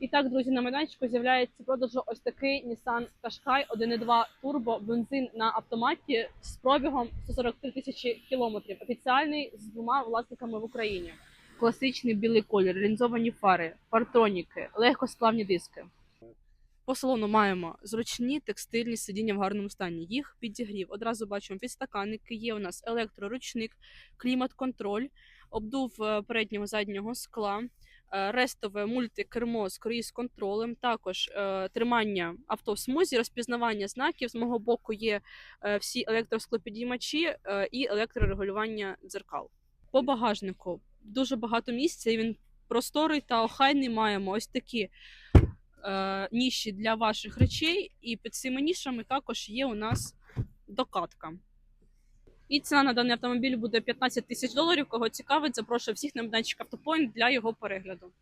І так, друзі, на майданчику з'являється продажу ось такий Nissan Qashqai 1.2 турбо бензин на автоматі з пробігом 143 тисячі кілометрів. Офіціальний з двома власниками в Україні. Класичний білий колір, лінзовані фари, партроніки, легкосплавні диски. По салону маємо зручні текстильні сидіння в гарному стані. Їх підігрів. Одразу бачимо підстаканники. Є у нас електроручник, клімат-контроль, обдув е, переднього заднього скла, рестове мультикермо з круїз контролем. Також е, тримання авто в смузі, розпізнавання знаків. З мого боку є е, всі електросклопідіймачі е, і електрорегулювання дзеркал. По багажнику дуже багато місця. і Він просторий та охайний. Маємо ось такі е, ніші для ваших речей, і під цими нішами також є у нас докатка. І ціна на даний автомобіль буде 15 тисяч доларів. Кого цікавить, запрошую всіх на майданчик автопоінт для його перегляду.